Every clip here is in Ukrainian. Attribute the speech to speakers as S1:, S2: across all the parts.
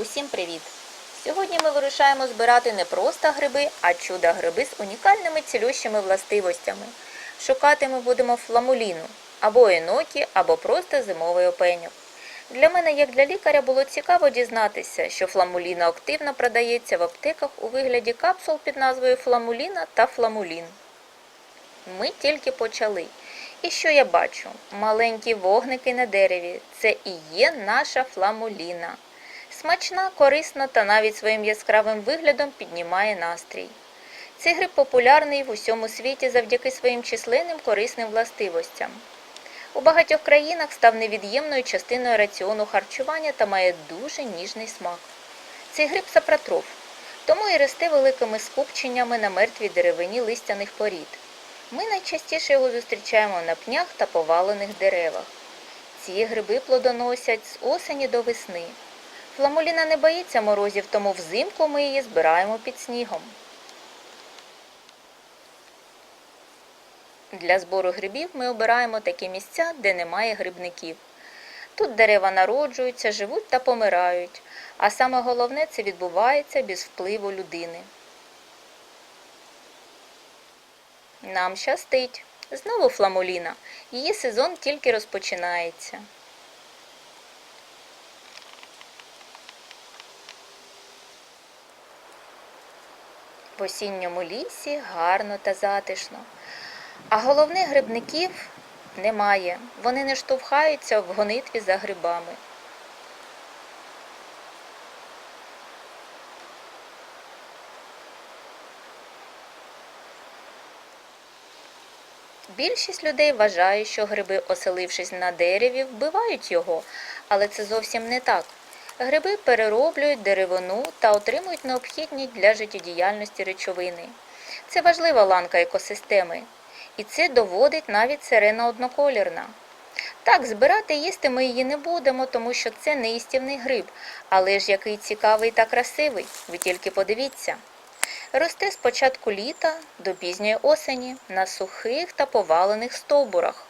S1: Усім привіт! Сьогодні ми вирушаємо збирати не просто гриби, а чудо гриби з унікальними цілющими властивостями. Шукати ми будемо фламуліну, або енокі, або просто зимовий опеньок. Для мене, як для лікаря, було цікаво дізнатися, що фламуліна активно продається в аптеках у вигляді капсул під назвою Фламуліна та Фламулін. Ми тільки почали. І що я бачу? Маленькі вогники на дереві. Це і є наша фламуліна. Смачна, корисна та навіть своїм яскравим виглядом піднімає настрій. Цей гриб популярний в усьому світі завдяки своїм численним корисним властивостям. У багатьох країнах став невід'ємною частиною раціону харчування та має дуже ніжний смак. Цей гриб сапротроф, тому і росте великими скупченнями на мертвій деревині листяних порід. Ми найчастіше його зустрічаємо на пнях та повалених деревах. Ці гриби плодоносять з осені до весни. Фламуліна не боїться морозів, тому взимку ми її збираємо під снігом. Для збору грибів ми обираємо такі місця, де немає грибників. Тут дерева народжуються, живуть та помирають, а саме головне це відбувається без впливу людини. Нам щастить. Знову фламуліна. Її сезон тільки розпочинається. В осінньому лісі гарно та затишно. А головне грибників немає. Вони не штовхаються в гонитві за грибами. Більшість людей вважає, що гриби, оселившись на дереві, вбивають його, але це зовсім не так. Гриби перероблюють деревину та отримують необхідні для життєдіяльності речовини. Це важлива ланка екосистеми, і це доводить навіть сирена одноколірна. Так, збирати їсти ми її не будемо, тому що це неїстівний гриб, але ж який цікавий та красивий, ви тільки подивіться. Росте з початку літа до пізньої осені на сухих та повалених стовбурах,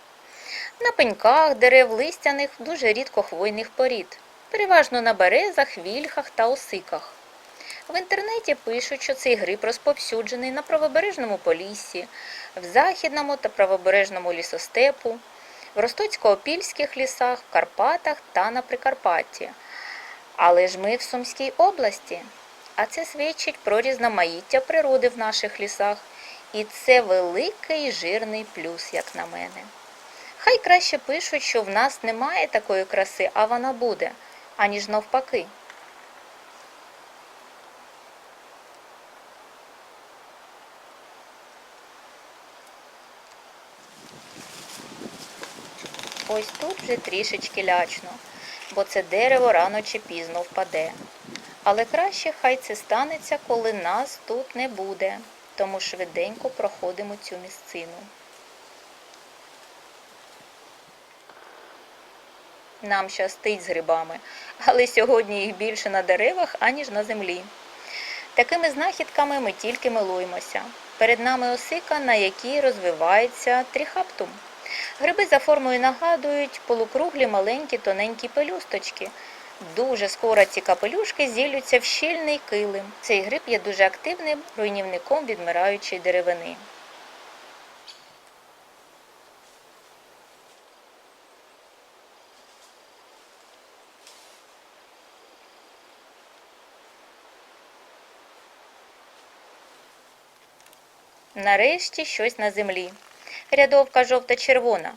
S1: на пеньках дерев листяних дуже рідко хвойних порід, переважно на березах, вільхах та осиках. В інтернеті пишуть, що цей гриб розповсюджений на правобережному поліссі, в західному та правобережному лісостепу, в Ростоцько-Опільських лісах, в Карпатах та на Прикарпатті. Але ж ми в Сумській області, а це свідчить про різноманіття природи в наших лісах. І це великий жирний плюс, як на мене. Хай краще пишуть, що в нас немає такої краси, а вона буде, аніж навпаки. Ось тут вже трішечки лячно, бо це дерево рано чи пізно впаде. Але краще хай це станеться, коли нас тут не буде, тому швиденько проходимо цю місцину. Нам щастить з грибами, але сьогодні їх більше на деревах, аніж на землі. Такими знахідками ми тільки милуємося. Перед нами осика, на якій розвивається тріхаптум. Гриби за формою нагадують полукруглі маленькі тоненькі пелюсточки. Дуже скоро ці капелюшки зіллються в щільний килим. Цей гриб є дуже активним руйнівником відмираючої деревини. Нарешті щось на землі. Рядовка жовта-червона.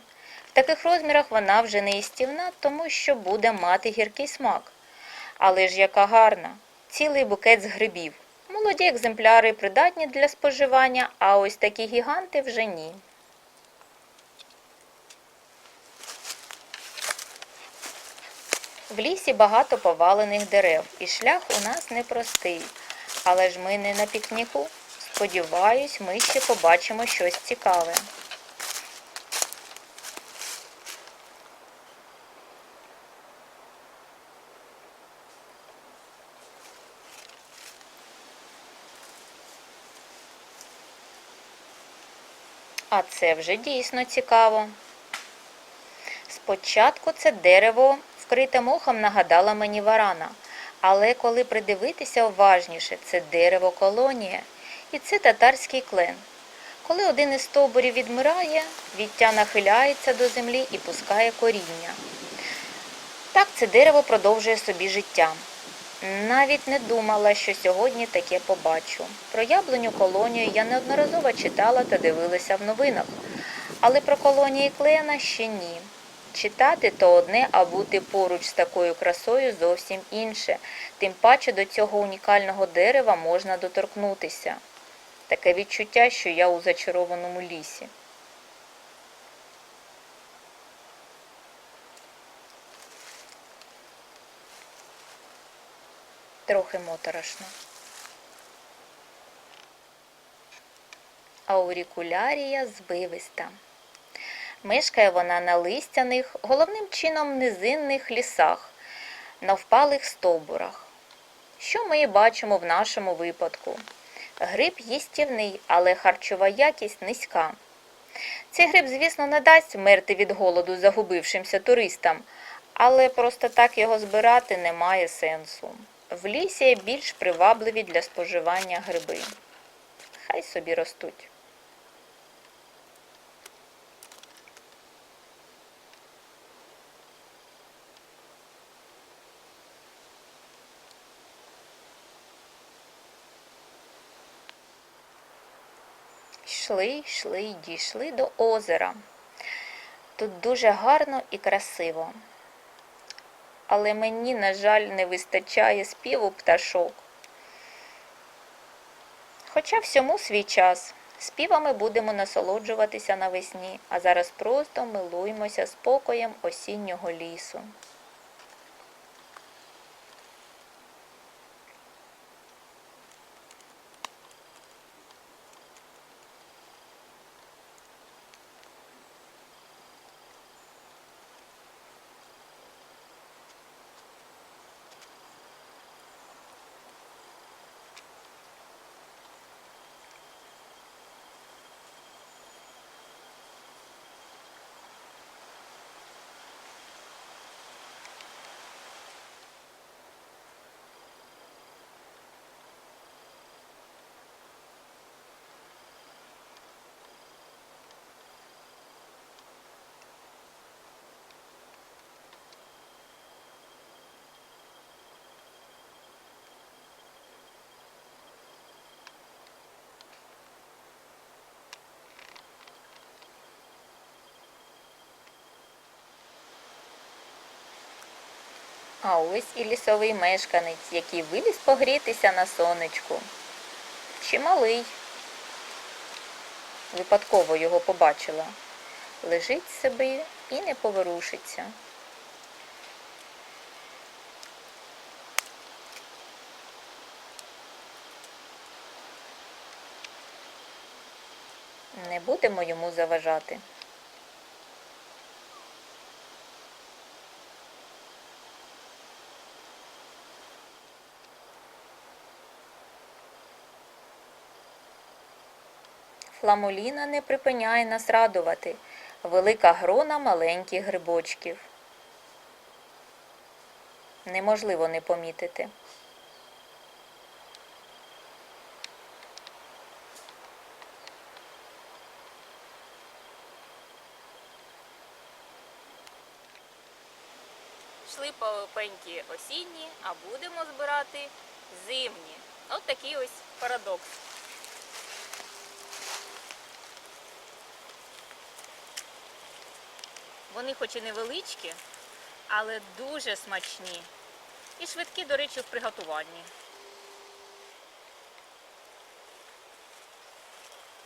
S1: В таких розмірах вона вже не їстівна, тому що буде мати гіркий смак. Але ж яка гарна! Цілий букет з грибів. Молоді екземпляри придатні для споживання, а ось такі гіганти вже ні. В лісі багато повалених дерев, і шлях у нас непростий. Але ж ми не на пікніку. Сподіваюсь, ми ще побачимо щось цікаве. А це вже дійсно цікаво. Спочатку це дерево, вкрите мохом, нагадало мені варана, Але коли придивитися уважніше, це дерево колонія і це татарський клен. Коли один із стовбурів відмирає, віття нахиляється до землі і пускає коріння. Так це дерево продовжує собі життя. Навіть не думала, що сьогодні таке побачу. Про яблуню колонію я неодноразово читала та дивилася в новинах, але про колонії клена ще ні. Читати то одне, а бути поруч з такою красою зовсім інше. Тим паче до цього унікального дерева можна доторкнутися. Таке відчуття, що я у зачарованому лісі. Трохи моторошно. Аурікулярія звивиста. Мешкає вона на листяних, головним чином низинних лісах, на впалих стовбурах. Що ми і бачимо в нашому випадку? Гриб їстівний, але харчова якість низька. Цей гриб, звісно, не дасть вмерти від голоду загубившимся туристам, але просто так його збирати немає сенсу. В лісі більш привабливі для споживання гриби. Хай собі ростуть. Йшли, йшли й дійшли до озера. Тут дуже гарно і красиво. Але мені, на жаль, не вистачає співу пташок. Хоча всьому свій час. Співами будемо насолоджуватися навесні, а зараз просто милуємося спокоєм осіннього лісу. А ось і лісовий мешканець, який виліз погрітися на сонечку. Чималий. Випадково його побачила. Лежить собі і не поворушиться. Не будемо йому заважати. Фламуліна не припиняє нас радувати. Велика грона маленьких грибочків. Неможливо не помітити. Йшли пеньки осінні, а будемо збирати зимні. От такий ось парадокс. Вони хоч і невеличкі, але дуже смачні. І швидкі, до речі, в приготуванні.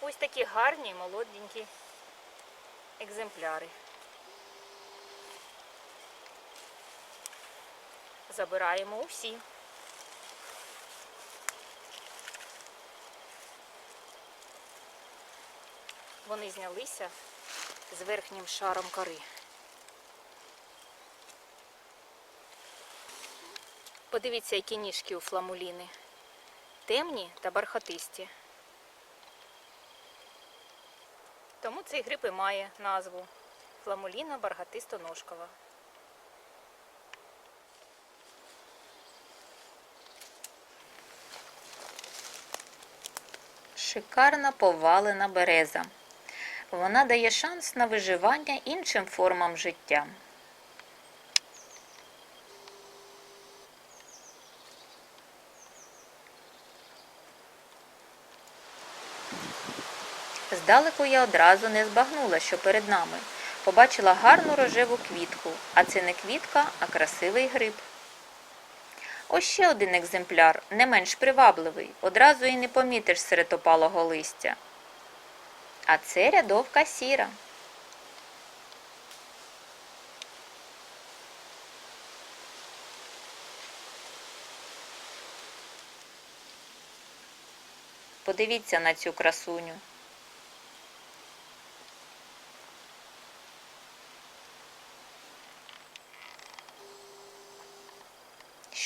S1: Ось такі гарні молоденькі екземпляри. Забираємо усі. Вони знялися з верхнім шаром кори. Подивіться, які ніжки у фламуліни. Темні та бархатисті. Тому цей гриб і має назву фламуліна бархатисто-ножкова. Шикарна повалена береза. Вона дає шанс на виживання іншим формам життя. Здалеку я одразу не збагнула, що перед нами. Побачила гарну рожеву квітку, а це не квітка, а красивий гриб. Ось ще один екземпляр, не менш привабливий, одразу і не помітиш серед опалого листя. А це рядовка сіра. Подивіться на цю красуню.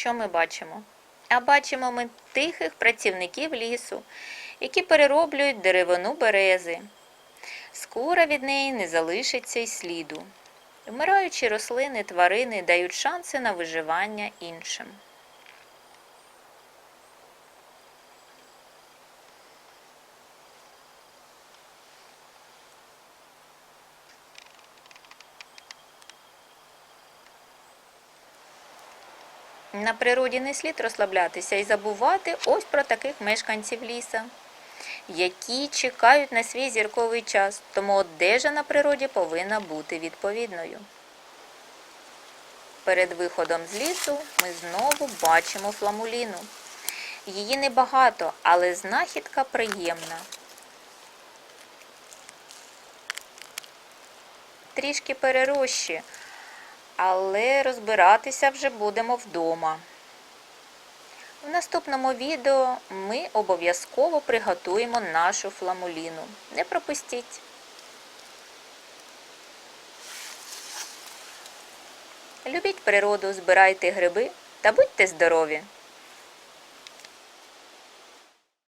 S1: Що ми бачимо? А бачимо ми тихих працівників лісу, які перероблюють деревину берези. Скоро від неї не залишиться й сліду. Вмираючі рослини, тварини дають шанси на виживання іншим. На природі не слід розслаблятися і забувати ось про таких мешканців ліса, які чекають на свій зірковий час, тому одежа на природі повинна бути відповідною. Перед виходом з лісу ми знову бачимо фламуліну. Її небагато, але знахідка приємна. Трішки перерощі, але розбиратися вже будемо вдома. В наступному відео ми обов'язково приготуємо нашу фламуліну. Не пропустіть! Любіть природу, збирайте гриби та будьте здорові!